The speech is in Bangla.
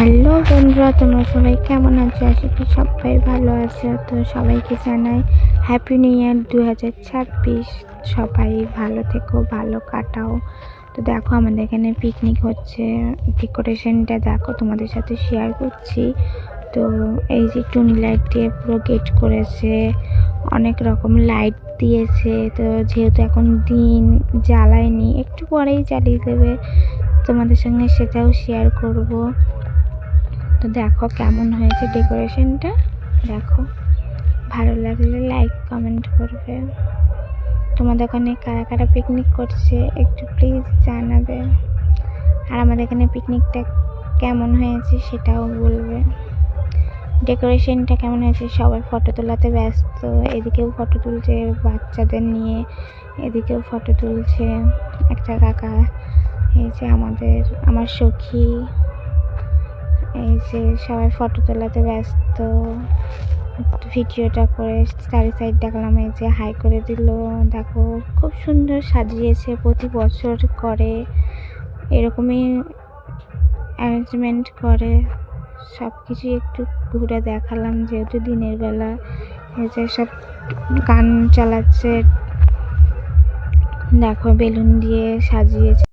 হ্যালো বন্ধুরা, তোমরা সবাই কেমন আছো? আশা করি সবাই ভালো আছো। তো সবাইকে জানাই হ্যাপি নিউ ইয়ার দু হাজার ছাব্বিশ। সবাই ভালো থেকো, ভালো কাটাও। তো দেখো, আমাদের এখানে পিকনিক হচ্ছে। ডেকোরেশনটা দেখো, তোমাদের সাথে শেয়ার করছি। তো এই যে টুনি লাইট দিয়ে পুরো গেট করেছে। অনেক রকম লাইট দিয়েছে। তো যেহেতু এখন দিন জ্বালায়নি, একটু পরেই জ্বালিয়ে দেবে। তোমাদের সঙ্গে সেটাও শেয়ার করব। তো দেখো কেমন হয়েছে ডেকোরেশনটা। দেখো, ভালো লাগলে লাইক, কমেন্ট করবে। তোমাদের ওখানে কারা কারা পিকনিক করছে একটু প্লিজ জানাবে। আর আমাদের এখানে পিকনিকটা কেমন হয়েছে সেটাও বলবে। ডেকোরেশনটা কেমন হয়েছে সবাই ফটো তোলাতে ব্যস্ত, এদিকেও ফটো তুলছে বাচ্চাদের নিয়ে, এদিকেও ফটো তুলছে। একটা কাকা, এই যে আমাদের, আমার সখী। যে সবাই ফটো তোলাতে ব্যস্ত। ভিডিওটা করে চারি সাইড দেখলাম এই যে হাই করে দিল। দেখো খুব সুন্দর সাজিয়েছে প্রতি বছর করে। এরকমই অ্যারেঞ্জমেন্ট করে। সব কিছু একটু ঘুরে দেখালাম যেহেতু দিনের বেলা। এই যে সব গান চালাচ্ছে। দেখো বেলুন দিয়ে সাজিয়েছে।